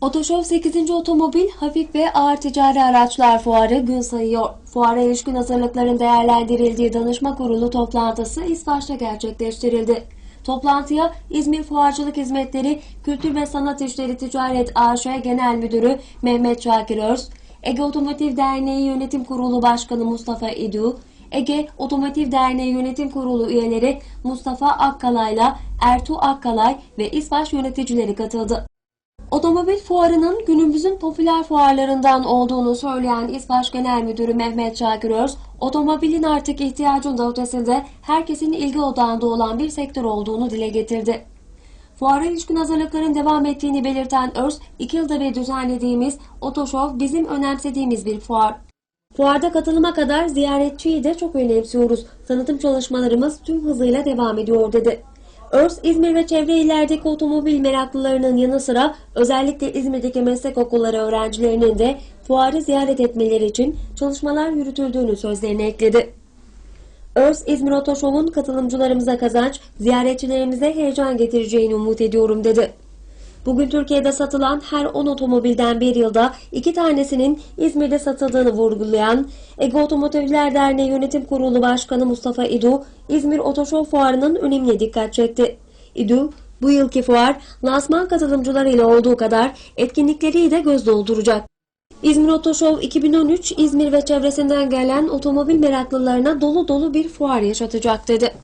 Otoşov 8. Otomobil, Hafif ve Ağır Ticari Araçlar Fuarı gün sayıyor. Fuara ilişkin hazırlıkların değerlendirildiği danışma kurulu toplantısı İsfaç'ta gerçekleştirildi. Toplantıya İzmir Fuarcılık Hizmetleri Kültür ve Sanat İşleri Ticaret AŞ Genel Müdürü Mehmet Şakir Öz, Ege Otomotiv Derneği Yönetim Kurulu Başkanı Mustafa İdu, Ege Otomotiv Derneği Yönetim Kurulu üyeleri Mustafa Akkalay'la Ertuğ Akkalay ve İsfaç yöneticileri katıldı. Otomobil fuarının günümüzün popüler fuarlarından olduğunu söyleyen İsvaç Genel Müdürü Mehmet Şakir Öz, otomobilin artık ihtiyacın ötesinde herkesin ilgi odağında olan bir sektör olduğunu dile getirdi. Fuara ilişkin hazırlıkların devam ettiğini belirten Öz, iki yılda bir düzenlediğimiz Otoşov bizim önemsediğimiz bir fuar. Fuarda katılıma kadar ziyaretçiyi de çok önemsiyoruz. Tanıtım çalışmalarımız tüm hızıyla devam ediyor dedi. Örs, İzmir ve çevre illerdeki otomobil meraklılarının yanı sıra özellikle İzmir'deki meslek okulları öğrencilerinin de fuarı ziyaret etmeleri için çalışmalar yürütüldüğünü sözlerine ekledi. Örs, İzmir Otoşov'un katılımcılarımıza kazanç, ziyaretçilerimize heyecan getireceğini umut ediyorum dedi. Bugün Türkiye'de satılan her 10 otomobilden bir yılda iki tanesinin İzmir'de satıldığını vurgulayan Ege Otomotivler Derneği Yönetim Kurulu Başkanı Mustafa İdu, İzmir Otoşov Fuarı'nın önemine dikkat çekti. İdu, bu yılki fuar lansman katılımcılarıyla olduğu kadar etkinlikleriyle de göz dolduracak. İzmir Otoşov 2013 İzmir ve çevresinden gelen otomobil meraklılarına dolu dolu bir fuar yaşatacak dedi.